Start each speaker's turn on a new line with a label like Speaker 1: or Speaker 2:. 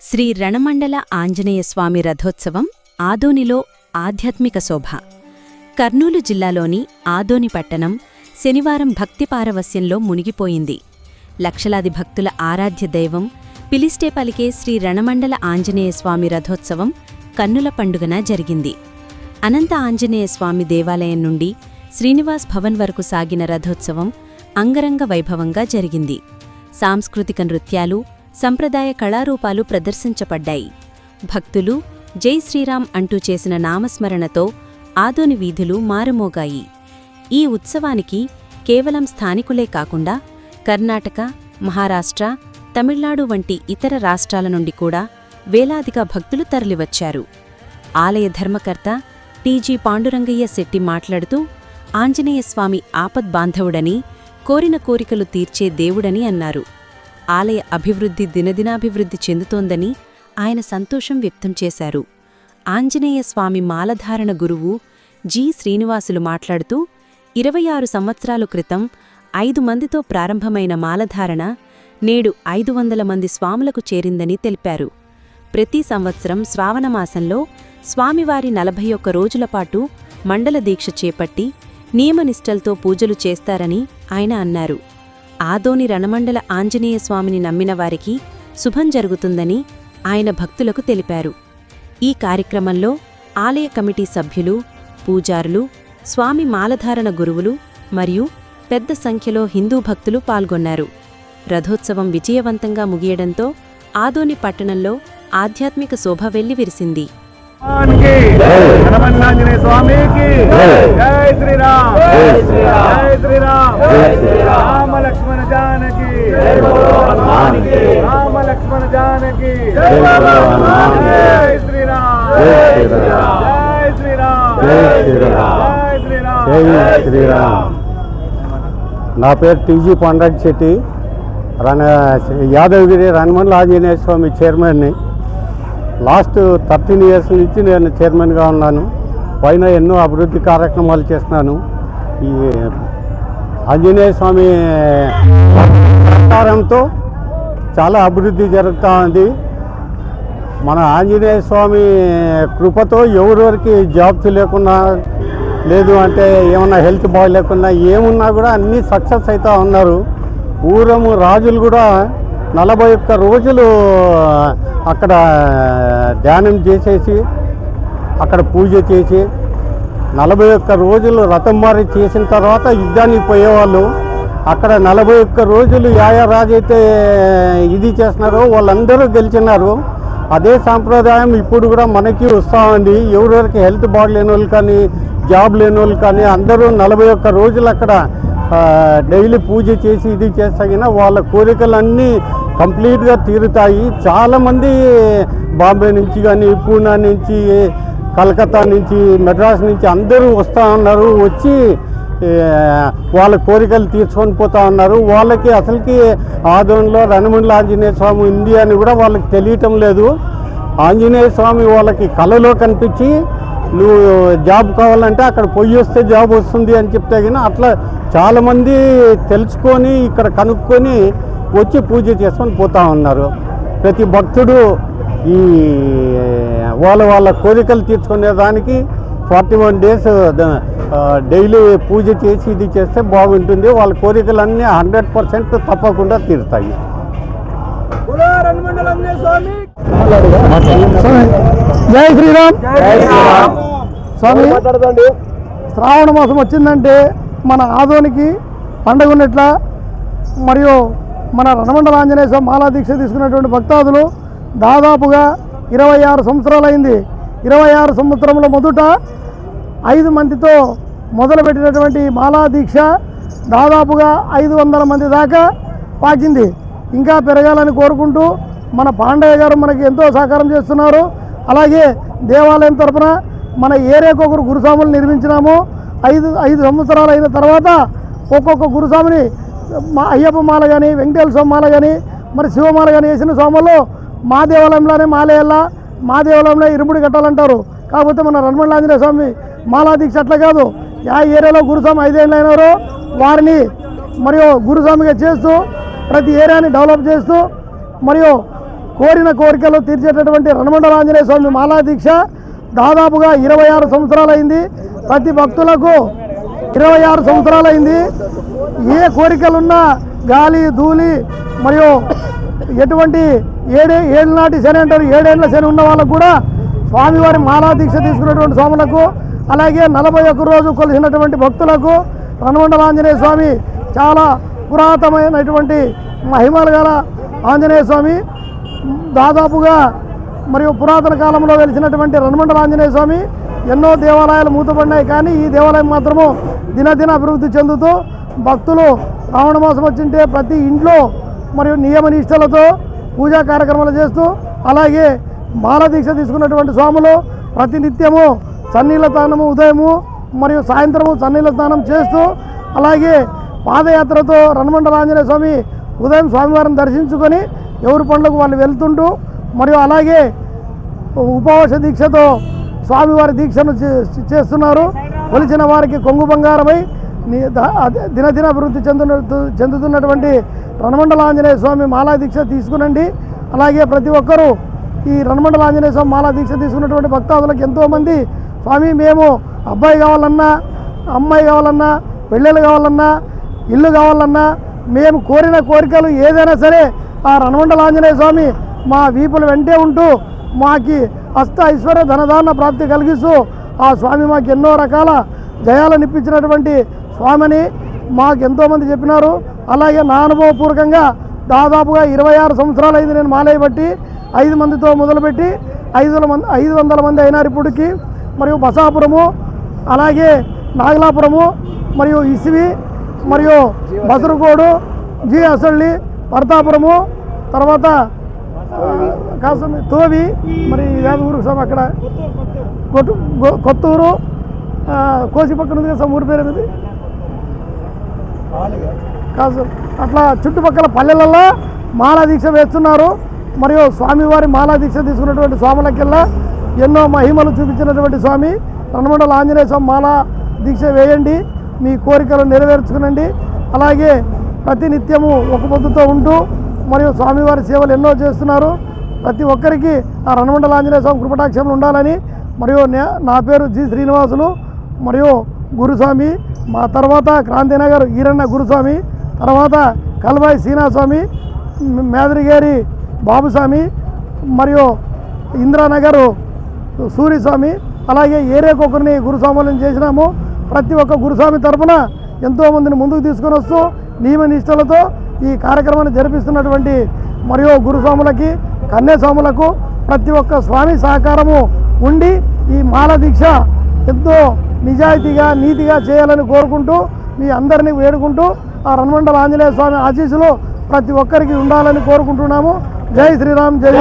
Speaker 1: శ్రీ రణమండల ఆంజనేయస్వామి రథోత్సవం ఆదోనిలో ఆధ్యాత్మిక శోభ. కర్నూలు జిల్లాలోని ఆదోని పట్టణం శనివారం భక్తిపారవస్యంలో మునిగిపోయింది. లక్షలాది భక్తుల ఆరాధ్య దైవం పిలిస్టే పలికే శ్రీ రణమండల ఆంజనేయస్వామి రథోత్సవం కన్నుల పండుగన జరిగింది. అనంత ఆంజనేయస్వామి దేవాలయం నుండి శ్రీనివాస్ భవన్ వరకు సాగిన రథోత్సవం అంగరంగ వైభవంగా జరిగింది. సాంస్కృతిక నృత్యాలు సంప్రదాయ కళారూపాలు ప్రదర్శించబడ్డాయి. భక్తులు జై శ్రీరామ్ అంటూ చేసిన నామస్మరణతో ఆదోని వీధులు మారుమోగాయి. ఈ ఉత్సవానికి కేవలం స్థానికులే కాకుండా కర్ణాటక మహారాష్ట్ర తమిళనాడు వంటి ఇతర రాష్ట్రాల నుండి కూడా వేలాదిగా భక్తులు తరలివచ్చారు. ఆలయ ధర్మకర్త టీజీ పాండురంగయ్య శెట్టి మాట్లాడుతూ ఆంజనేయస్వామి ఆపద్బాంధవుడని కోరిన కోరికలు తీర్చే దేవుడని అన్నారు. ఆలయ అభివృద్ధి దినదినాభివృద్ధి చెందుతోందని ఆయన సంతోషం వ్యక్తం చేశారు. ఆంజనేయ స్వామి మాలధారణ గురువు జి. శ్రీనివాసులు మాట్లాడుతూ ఇరవై ఆరు సంవత్సరాల క్రితం ఐదు మందితో ప్రారంభమైన మాలధారణ నేడు ఐదు వందల మంది స్వాములకు చేరిందని తెలిపారు. ప్రతి సంవత్సరం శ్రావణమాసంలో స్వామివారి నలభై ఒక్క రోజుల పాటు మండల దీక్ష చేపట్టి నియమనిష్టలతో పూజలు చేస్తారని ఆయన అన్నారు. ఆదోని రణమండల ఆంజనేయ స్వామిని నమ్మిన వారికి శుభం జరుగుతుందని ఆయన భక్తులకు తెలిపారు. ఈ కార్యక్రమంలో ఆలయ కమిటీ సభ్యులు పూజారులు స్వామి మాలధారణ గురువులు మరియు పెద్ద సంఖ్యలో హిందూ భక్తులు పాల్గొన్నారు. రథోత్సవం విజయవంతంగా ముగియడంతో ఆదోని పట్టణంలో ఆధ్యాత్మిక శోభ వెల్లివిరిసింది.
Speaker 2: స్వామికి జై. శ్రీరామ్. జై శ్రీరామ్. రామ లక్ష్మణ జానకి. రామ లక్ష్మణ జానకి. జై శ్రీరామ్. జై శ్రీరామ్.
Speaker 3: జై శ్రీరామ్.
Speaker 2: జై శ్రీరామ్.
Speaker 3: జై శ్రీరామ్. నా పేరు టీజీ పండట్ శెట్టి. రణ యాదవగిరి రణమండల ఆంజనేయ స్వామి చైర్మన్ని. లాస్ట్ థర్టీన్ ఇయర్స్ నుంచి నేను చైర్మన్గా ఉన్నాను. పైన ఎన్నో అభివృద్ధి కార్యక్రమాలు చేస్తున్నాను. ఈ ఆంజనేయ స్వామి సహకారంతో చాలా అభివృద్ధి జరుగుతూ ఉంది. మన ఆంజనేయ స్వామి కృపతో ఎవరెవరికి జాబ్స్ లేకున్నా లేదు అంటే ఏమన్నా హెల్త్ బాగాలేకున్నా ఏమున్నా కూడా అన్నీ సక్సెస్ అవుతూ ఉన్నారు. పూర్వము రాజులు కూడా నలభై ఒక్క రోజులు అక్కడ ధ్యానం చేసేసి అక్కడ పూజ చేసి నలభై ఒక్క రోజులు రథం మారి చేసిన తర్వాత యుద్ధానికి పోయేవాళ్ళు. అక్కడ నలభై ఒక్క రోజులు యాయా రాజు అయితే ఇది చేస్తున్నారో వాళ్ళందరూ గెలిచినారు. అదే సాంప్రదాయం ఇప్పుడు కూడా మనకి వస్తామండి ఎవరెవరికి హెల్త్ బాగలేని వాళ్ళు కానీ జాబ్ లేని వాళ్ళు కానీ అందరూ నలభై ఒక్క రోజులు అక్కడ డైలీ పూజ చేసి ఇది చేస్తాగిన వాళ్ళ కోరికలన్నీ కంప్లీట్గా తీరుతాయి. చాలామంది బాంబే నుంచి కానీ పూనా నుంచి కలకత్తా నుంచి మెడ్రాస్ నుంచి అందరూ వస్తూ ఉన్నారు. వచ్చి వాళ్ళ కోరికలు తీర్చుకొని పోతా ఉన్నారు. వాళ్ళకి అసలుకి ఆధ్వర్యంలో రణమండల ఆంజనేయ స్వామి ఉంది అని కూడా వాళ్ళకి తెలియటం లేదు. ఆంజనేయ స్వామి వాళ్ళకి కళలో కనిపించి నువ్వు జాబ్ కావాలంటే అక్కడ పొయ్యి వస్తే జాబ్ వస్తుంది అని చెప్తే కానీ అట్లా చాలామంది తెలుసుకొని ఇక్కడ కనుక్కొని వచ్చి పూజ చేసుకొని పోతా ఉన్నారు. ప్రతి భక్తుడు ఈ వాళ్ళ వాళ్ళ కోరికలు తీర్చుకునే దానికి ఫార్టీ వన్ డేస్ డైలీ పూజ చేసి ఇది చేస్తే బాగుంటుంది. వాళ్ళ కోరికలన్నీ హండ్రెడ్ పర్సెంట్ తప్పకుండా తీరుతాయి.
Speaker 4: జై శ్రీరామ్.
Speaker 2: జై శ్రీరామ్.
Speaker 4: స్వామి శ్రావణ మాసం వచ్చిందంటే మన ఆదోనికి పండగ ఉన్నట్ల మరియు మన రణమండల ఆంజనేయ స్వామి మాలా దీక్ష తీసుకున్నటువంటి భక్తాదులు దాదాపుగా ఇరవై ఆరు సంవత్సరాలైంది. ఇరవై ఆరు సంవత్సరంలో మొదట ఐదు మందితో మొదలుపెట్టినటువంటి మాలా దీక్ష దాదాపుగా ఐదు వందల మంది దాకా పాకింది. ఇంకా పెరగాలని కోరుకుంటూ మన పాండయ్య గారు మనకి ఎంతో సహకారం చేస్తున్నారు. అలాగే దేవాలయం తరపున మన ఏరియాకు ఒకరు గురుస్వాములు నిర్మించినాము. ఐదు ఐదు సంవత్సరాలు అయిన తర్వాత ఒక్కొక్క గురుస్వామిని మా అయ్యప్ప మాల కానీ వెంకటేశ్వర స్వామి మాల కానీ మరి శివమాల కానీ వేసిన స్వాములు మా దేవాలయంలోనే మాలేయాలా మా దేవాలయంలో ఇరుముడి కట్టాలంటారు. కాకపోతే మన రణమండల ఆంజనేయ స్వామి మాలా దీక్ష అట్లా కాదు. యా ఏరియాలో గురుస్వామి ఐదేళ్ళు అయినారో. వారిని మరియు గురుస్వామిగా చేస్తూ ప్రతి ఏరియాని డెవలప్ చేస్తూ మరియు కోరిన కోరికలు తీర్చేటటువంటి రణమండల ఆంజనేయ స్వామి మాలా దీక్ష దాదాపుగా ఇరవై ఆరు సంవత్సరాలైంది ప్రతి భక్తులకు ఇరవై ఆరు సంవత్సరాలైంది. ఏ కోరికలున్నా గాలి ధూళి మరియు ఎటువంటి ఏడే ఏళ్ళ నాటి శని అంటారు ఏడేళ్ళ శని ఉన్న వాళ్ళకు కూడా స్వామివారి మాలా దీక్ష తీసుకున్నటువంటి స్వాములకు అలాగే నలభై ఒక్క రోజు కొలిసినటువంటి భక్తులకు రణమండల ఆంజనేయ స్వామి చాలా పురాతనమైనటువంటి మహిమలు గల ఆంజనేయ స్వామి దాదాపుగా మరియు పురాతన కాలంలో వెలిసినటువంటి రణమండల ఆంజనేయ స్వామి ఎన్నో దేవాలయాలు మూతపడినాయి కానీ ఈ దేవాలయం మాత్రము దినదిన అభివృద్ధి చెందుతూ భక్తులు రావణ మాసం వచ్చింటే ప్రతి ఇంట్లో మరియు నియమ నిష్టలతో పూజా కార్యక్రమాలు చేస్తూ అలాగే బాలదీక్ష తీసుకున్నటువంటి స్వాములు ప్రతినిత్యము సన్నీళ్ళ స్నానము ఉదయము మరియు సాయంత్రము సన్నీళ్ళ స్నానం చేస్తూ అలాగే పాదయాత్రతో రణమండల ఆంజనేయ స్వామి ఉదయం స్వామివారిని దర్శించుకొని ఎవరి పనులకు వాళ్ళు వెళ్తుంటూ మరియు అలాగే ఉపవాస దీక్షతో స్వామివారి దీక్షను చే- చేస్తున్నారు. కొలిచిన వారికి కొంగు బంగారమై ని- దినదిన అభివృద్ధి చెందున చెందుతున్నటువంటి రణమండల ఆంజనేయ స్వామి మాలా దీక్ష తీసుకునండి. అలాగే ప్రతి ఒక్కరూ ఈ రణమండల ఆంజనేయ స్వామి మాలా దీక్ష తీసుకున్నటువంటి భక్తాదులకు ఎంతోమంది స్వామి మేము అబ్బాయి కావాలన్నా అమ్మాయి కావాలన్నా పెళ్ళిళ్ళు కావాలన్నా ఇల్లు కావాలన్నా మేము కోరిన కోరికలు ఏదైనా సరే ఆ రణమండల ఆంజనేయ స్వామి మా వీపుల వెంటే ఉంటూ మాకి అష్ట ఐశ్వర్య ధనదాన ప్రాప్తి కలిగిస్తూ ఆ స్వామి మాకు ఎన్నో రకాల జయాలను ఇప్పించినటువంటి స్వామిని మాకు ఎంతోమంది చెప్పినారు. అలాగే నా అనుభవపూర్వకంగా దాదాపుగా ఇరవై ఆరు సంవత్సరాలు అయింది నేను మాలయ్య బట్టి ఐదు మందితో మొదలుపెట్టి ఐదు వందల మంది ఐదు వందల మంది అయినారు ఇప్పటికి. మరియు బసాపురము అలాగే నాగలాపురము మరియు ఇసివి మరియు బసరుకోడు జి అసళ్ళి భర్తాపురము తర్వాత కాసం తోవి మరి యాభై ఊరు సార్ అక్కడ కొట్టు కొత్తూరు కోసి పక్కన ఉంది కదా ఊరి పేరు అనేది కాసు. అట్లా చుట్టుపక్కల పల్లెలలో మాలా దీక్ష వేస్తున్నారు. మరియు స్వామివారి మాలా దీక్ష తీసుకున్నటువంటి స్వాములకెల్లా ఎన్నో మహిమలు చూపించినటువంటి స్వామి. రణమండల ఆంజనేయ స్వామి మాలా దీక్ష వేయండి. మీ కోరికలు నెరవేర్చుకునండి. అలాగే ప్రతినిత్యము ఒక పొద్దుతో ఉంటూ మరియు స్వామివారి సేవలు ఎన్నో చేస్తున్నారు. ప్రతి ఒక్కరికి ఆ రణమండల ఆంజనేయ స్వామి కృపటాక్షములు ఉండాలని మరియు నా పేరు జి శ్రీనివాసులు మరియు గురుస్వామి మా తర్వాత క్రాంతినగర్ ఈరన్న గురుస్వామి తర్వాత కల్వాయి సీనాస్వామి మేదరిగేరి బాబుస్వామి మరియు ఇందిరానగర్ సూర్యస్వామి అలాగే ఏరియాకొకరిని గురుస్వాములను చేసినాము. ప్రతి ఒక్క గురుస్వామి తరఫున ఎంతోమందిని ముందుకు తీసుకొని వస్తూ నియమ నిష్టలతో ఈ కార్యక్రమాన్ని జరిపిస్తున్నటువంటి మరియు గురుస్వాములకి కన్యాస్వాములకు ప్రతి ఒక్క స్వామి సహకారము ఉండి ఈ మాల దీక్ష ఎంతో నిజాయితీగా నీతిగా చేయాలని కోరుకుంటూ మీ అందరినీ వేడుకుంటూ ఆ రణమండల ఆంజనేయ స్వామి ఆశీస్సులు ప్రతి ఒక్కరికి ఉండాలని కోరుకుంటున్నాము. జై శ్రీరామ్ జై